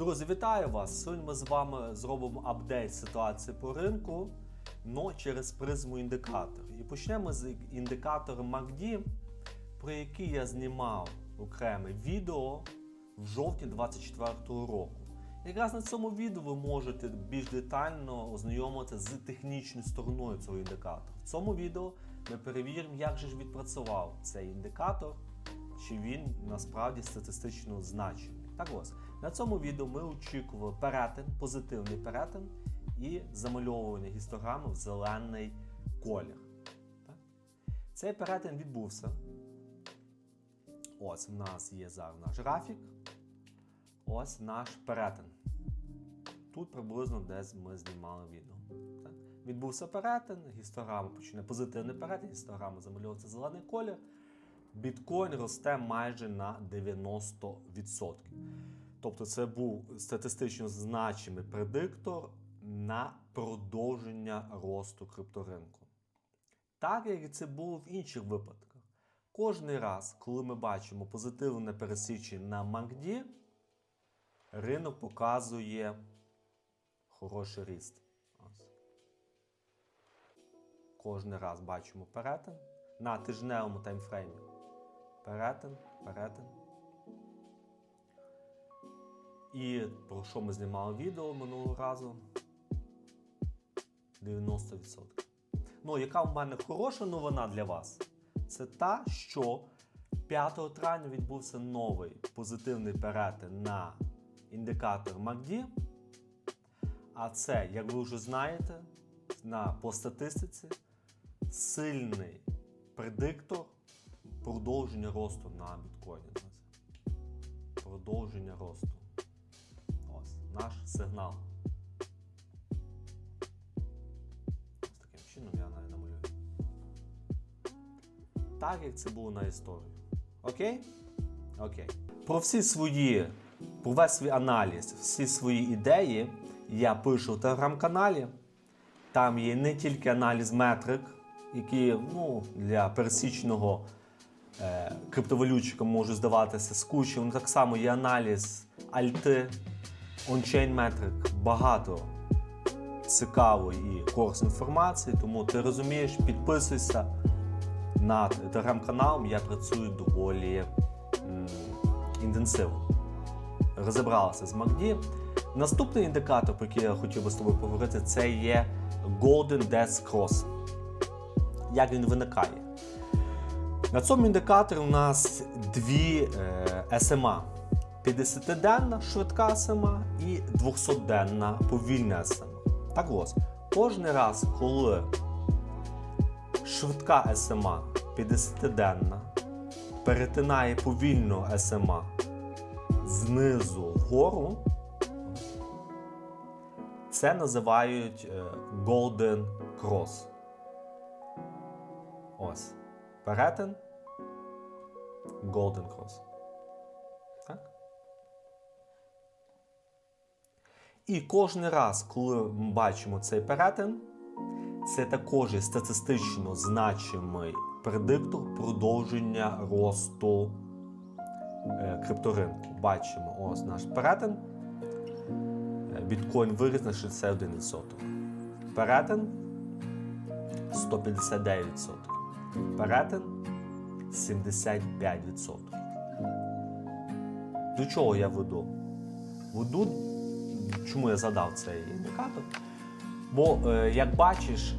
Друзі, вітаю вас! Сьогодні ми з вами зробимо апдейт ситуації по ринку, но через призму індикаторів. І почнемо з індикатором MACD, про який я знімав окреме відео в жовтні 2024 року. Якраз на цьому відео ви можете більш детально ознайомитися з технічною стороною цього індикатора. В цьому відео ми перевіримо, як же ж відпрацював цей індикатор, чи він насправді статистично значений. Так ось, на цьому відео ми очікували перетин, позитивний перетин і замальовування гістограми в зелений колір. Так? Цей перетин відбувся. Ось в нас є зараз наш графік. Ось наш перетин. Тут приблизно десь ми знімали відео. Так? Відбувся перетин, гістограма почне позитивний перетин, гістограма замальовується зелений колір. Біткоін росте майже на 90%. Тобто це був статистично значимий предиктор на продовження росту крипторинку. Так як і це було в інших випадках. Кожний раз, коли ми бачимо позитивне пересічення на MACD, ринок показує хороший ріст. Кожний раз бачимо перетин на тижневому таймфреймі. Перетин, перетин. І про що ми знімали відео минулого разу? 90%. Ну, яка в мене хороша новина для вас? Це та, що 5 травня відбувся новий позитивний перетин на індикатор MACD. А це, як ви вже знаєте, на, по статистиці сильний предиктор продовження росту на біткоїні. Продовження росту. Ось наш сигнал. Ось таким чином я навіть намалюю. Так як це було на історії. Окей? Окей. Про всі свої, про весь свій аналіз, всі свої ідеї я пишу в телеграм-каналі. Там є не тільки аналіз метрик, які ну, для пересічного е, криптовалютчика може здаватися. Ну, Так само є аналіз альти, ончейн метрик, багато цікавої і корисної інформації. Тому ти розумієш, підписуйся на телеграм-канал. Я працюю доволі м, інтенсивно. Розібралася з MACD. Наступний індикатор, про який я хотів би з тобою поговорити, це є Golden Death Cross. Як він виникає? На цьому індикаторі у нас дві е, SMA. 50-денна швидка SMA і 200-денна повільна SMA. Так ось, кожен раз, коли швидка SMA 50-денна перетинає повільну SMA знизу вгору, це називають е, Golden Cross. Ось. Перетин. Golden Cross. Так? І кожен раз, коли ми бачимо цей перетин, це також статистично значимий предиктор продовження росту е, крипторинку. Бачимо ось наш перетин. Е, Біткоін виріс на 61%. Перетин 159%. Перетин 75%. До чого я веду? Веду, чому я задав цей індикатор? Бо, е, як бачиш,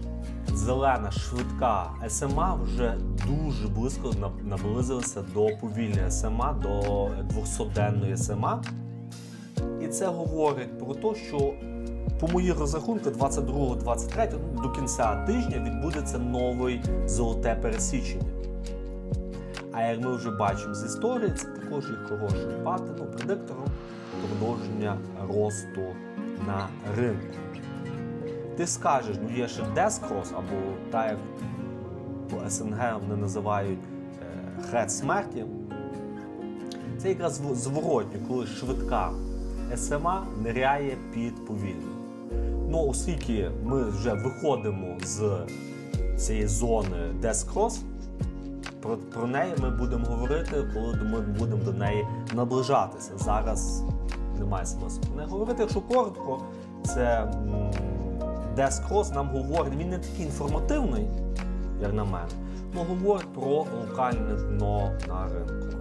зелена швидка SMA вже дуже близько наблизилася до повільної SMA, до 200-денної SMA. І це говорить про те, що по моїх розрахунках 22-23 ну, до кінця тижня відбудеться новий золоте пересічення. А як ми вже бачимо з історії, це також є хорошим паттерном, предиктором продовження росту на ринку. Ти скажеш, ну є ще Дескрос, або так як по СНГ вони називають е, хрест смерті. Це якраз зв- зворотньо, коли швидка СМА ниряє під повільну. Ну, оскільки ми вже виходимо з цієї зони Дескрос, про, про неї ми будемо говорити, коли ми будемо до неї наближатися. Зараз немає смислу неї говорити. Якщо коротко, це Desk Cross нам говорить, він не такий інформативний, як на мене, але говорить про локальне дно на ринку.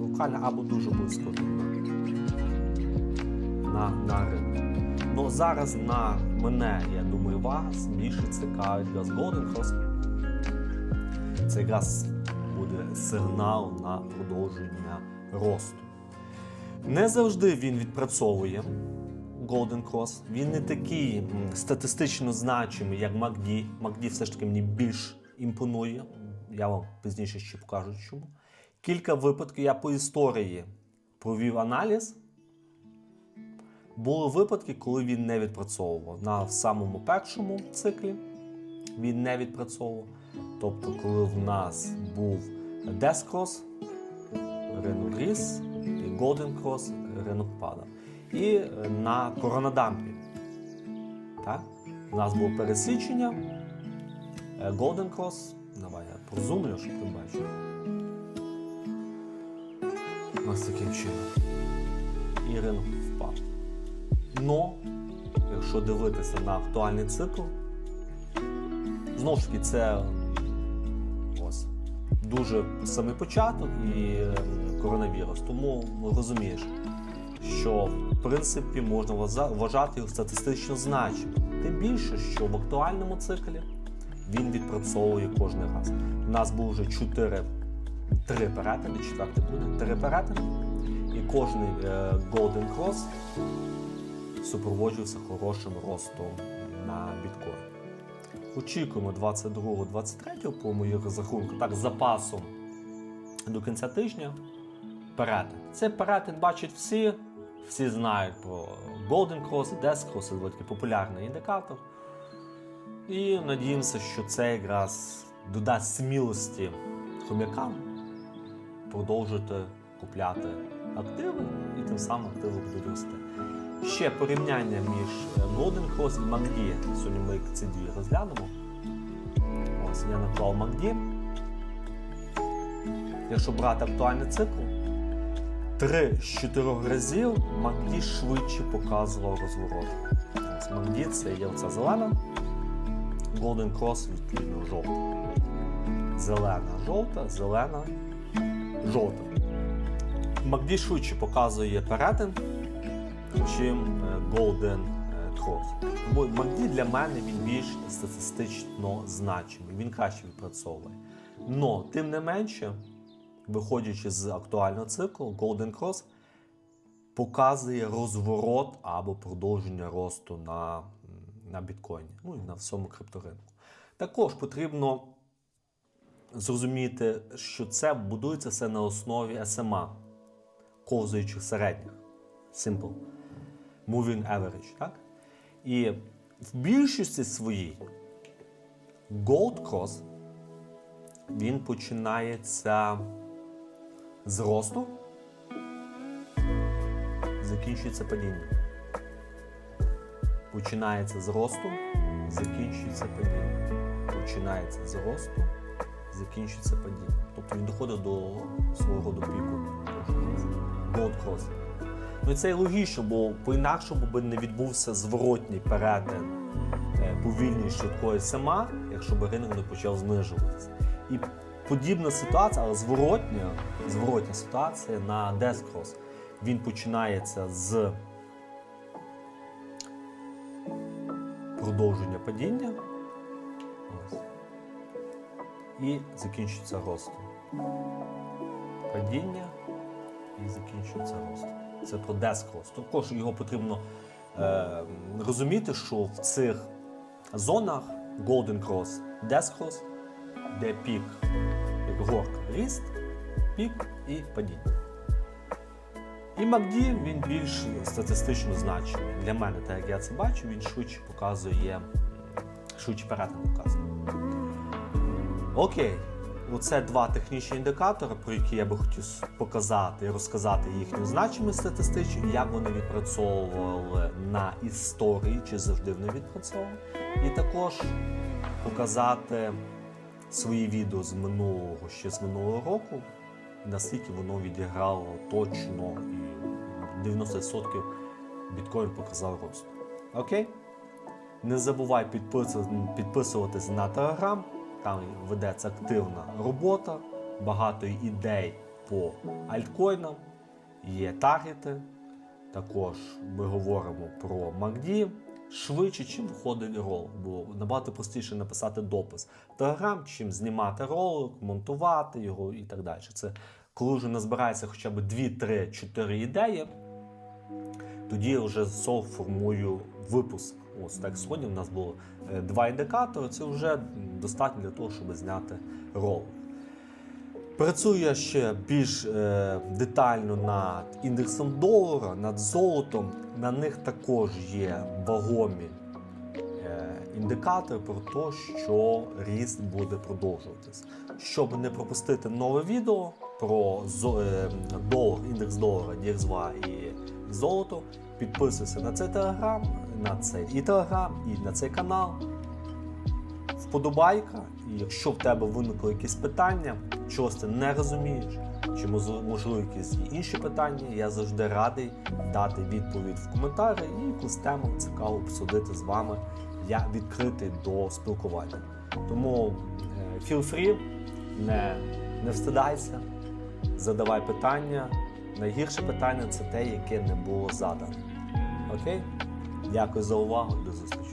Локальне або дуже близько дна. На, на ринку. Ну зараз на мене, я думаю, вас більше цікавить якраз Golden Cross. Це якраз буде сигнал на продовження росту. Не завжди він відпрацьовує Golden Cross. Він не такий статистично значимий, як MACD. MACD все ж таки мені більш імпонує. Я вам пізніше ще покажу чому. Кілька випадків я по історії провів аналіз. Були випадки, коли він не відпрацьовував. На самому першому циклі він не відпрацьовував. Тобто, коли в нас був Death Cross, ринок ріс, і Golden Cross, ринок падав. І на коронадампі. Так? У нас було пересічення. Cross. Давай я прозумлю, щоб ти бачив. Ось таким чином. І ринок впав. Но, якщо дивитися на актуальний цикл, знову ж таки, це ось, дуже самий початок і е, коронавірус. Тому розумієш, що в принципі можна вважати його статистично значимим. Тим більше, що в актуальному циклі він відпрацьовує кожен раз. У нас було вже 4 три перетини, четвертий буде, три перетини. І кожний е, Golden Cross супроводжувався хорошим ростом на біткоін. Очікуємо 22-23 по моїх розрахунках, так, запасом до кінця тижня. Перетин. Цей перетин бачать всі, всі знають про Golden Cross, Death Cross, це доволі популярний індикатор. І надіємося, що це якраз додасть смілості хомякам продовжити купляти активи і тим самим активи будуть рости. Ще порівняння між е, Golden Cross і MACD. Сьогодні ми ці дві розглянемо. Ось я наклав MACD. Якщо брати актуальний цикл, 3 з 4 разів MACD швидше показував розворот. MACD це є оця зелена, Golden Cross відповідно жовта. Зелена, жовта, зелена, жовта. MACD швидше показує перетин, чим е, Golden е, Cross. Тому MACD для мене він більш статистично значимий, він краще відпрацьовує. Но, тим не менше, виходячи з актуального циклу, Golden Cross показує розворот або продовження росту на, на біткоїні, ну і на всьому крипторинку. Також потрібно зрозуміти, що це будується все на основі SMA, ковзаючих середніх. Simple. Moving average. Так? І в більшості своїй Gold Cross він починається з росту, закінчується падінням. Починається з росту, закінчується падінням. Починається з росту, закінчується падінням. Тобто він доходить до свого роду піку. Gold Cross. Ну і це і логічно, бо по-інакшому би не відбувся зворотній перетин е, повільної швидкої сама, якщо б ринок не почав знижуватися. І подібна ситуація, але зворотня, зворотня ситуація на Cross. Він починається з продовження падіння. Ось. І закінчується ростом. Падіння і закінчується ростом. Це про Cross. Також його потрібно е, розуміти, що в цих зонах Golden Cross, Death де пік, як горка, ріст, пік і падіння. І MACD він більш статистично значимий. Для мене, так як я це бачу, він швидше показує, швидше перетин показує. Окей, оце два технічні індикатори, про які я би хотів показати і розказати їхню значимість статистичну, як вони відпрацьовували на історії, чи завжди вони відпрацьовували. І також показати свої відео з минулого, ще з минулого року, наскільки воно відіграло точно і 90% біткоін показав рост. Окей? Не забувай підпису- підписуватись на Телеграм. Там ведеться активна робота, багато ідей по альткоїнам, є таргети. Також ми говоримо про MACD. Швидше, чим виходить ролик, бо набагато простіше написати допис в Телеграм, чим знімати ролик, монтувати його і так далі. Це коли вже назбирається хоча б 2, 3, 4 ідеї, тоді я вже формую випуск. Ось так сьогодні в нас було е, два індикатори. Це вже достатньо для того, щоб зняти ролик. Працюю я ще більш е, детально над індексом долара, над золотом. На них також є вагомі е, індикатори про те, що ріст буде продовжуватись. Щоб не пропустити нове відео про долар, індекс долара, DXY і золото, підписуйся на цей телеграм, на цей і телеграм, і на цей канал вподобайка, і якщо в тебе виникли якісь питання, чогось ти не розумієш, чи можливо якісь інші питання, я завжди радий дати відповідь в коментарі і якусь тему цікаво обсудити з вами. Я відкритий до спілкування. Тому е, feel free, не, не встидайся, задавай питання. Найгірше питання це те, яке не було задане. Окей? Дякую за увагу і до зустрічі.